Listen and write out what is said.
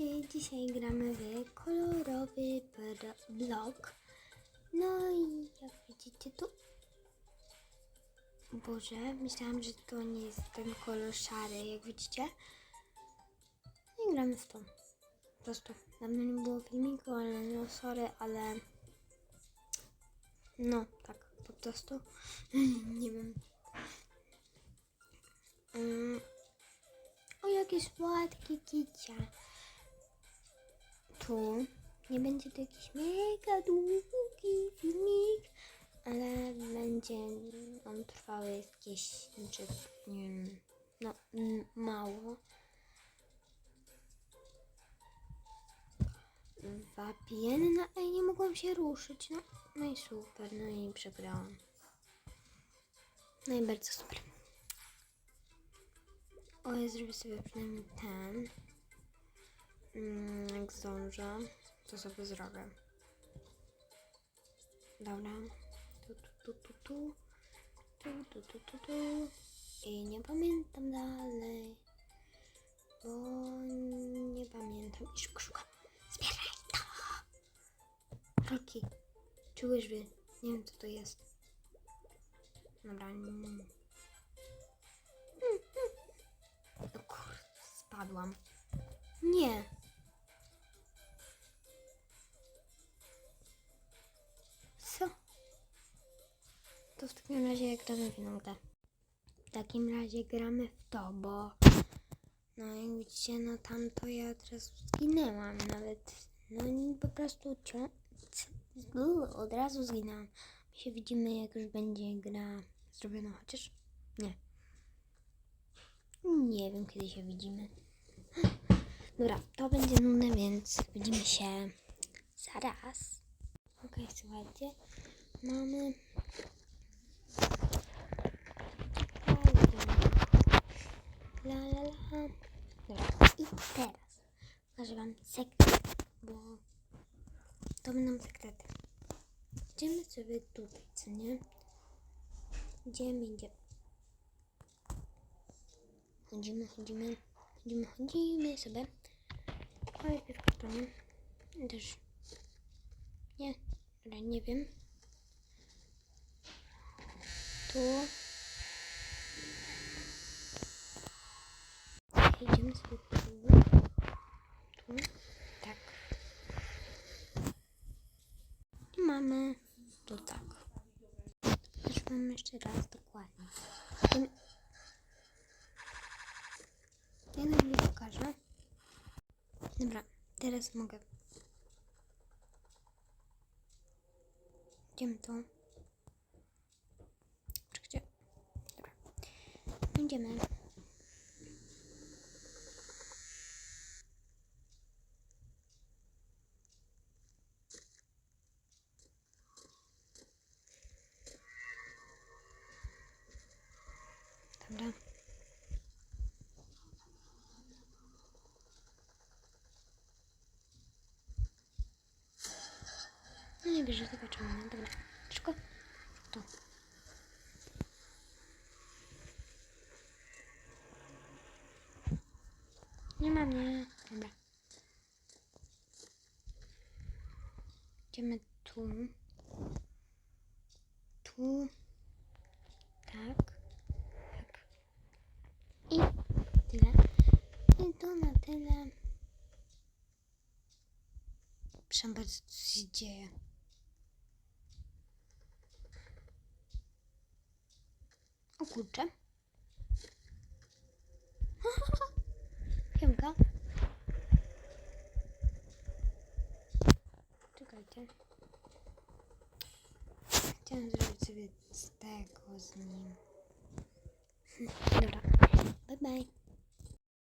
I dzisiaj gramy w kolorowy blok. No i jak widzicie tu... Boże, myślałam, że to nie jest ten kolor szary, jak widzicie. No i gramy w to. Po prostu dawno nie było filmiku, ale no sorry, ale... No, tak, po prostu. nie wiem. Mm. O, jakie słodkie kicia. Tu nie będzie to jakiś mega długi filmik, ale będzie on trwały jakieś, znaczy, nie wiem, no mało. Wapienna, ej, nie mogłam się ruszyć, no, no i super, no i przegrałam. No i bardzo super. O, ja zrobię sobie przynajmniej ten. Mm, jak zdążę, to sobie zrobię. Dobra. Tu, tu, tu, tu, tu. Tu, tu, tu, tu. I nie pamiętam dalej. Bo nie pamiętam. I szybko szukam. Zbieraj to. Roki. Czy łyżwy? Nie wiem co to jest. Dobra. mm. No kurde, spadłam. Nie. W takim razie gramy w inną grę. W takim razie gramy w to, bo no jak widzicie, no tam to ja teraz zginęłam nawet. No i po prostu od razu zginęłam. My się widzimy jak już będzie gra zrobiona, chociaż nie. Nie wiem, kiedy się widzimy. Dobra, to będzie nudne, więc widzimy się zaraz. Okej, słuchajcie. Mamy... La la la. Dobra, i teraz pokażę wam sekret, bo to będą sekrety. Idziemy sobie tutaj, co nie? Idziemy, idziemy. Chodzimy, chodzimy, chodzimy, chodzimy sobie. Najpierw to też nie, dobra, nie wiem. Tu. Idziemy sobie tu. Tu. Tak. I mamy tu tak. Mam jeszcze raz dokładnie. Ja nam nie pokażę. Dobra, teraz mogę. Idziemy tu. Czekajcie. Dobra. Idziemy. Dobra. No nie bierze, zobaczymy. Dobra. Szybko. Tu. Nie ma mnie. Dobra. Idziemy tu. Tu. Tak. Tak. I tyle. I to na tyle. Przepraszam, co się dzieje. O kurczę. Czekajcie. Chciałam zrobić sobie z tego z nim. Dobra. Bye bye.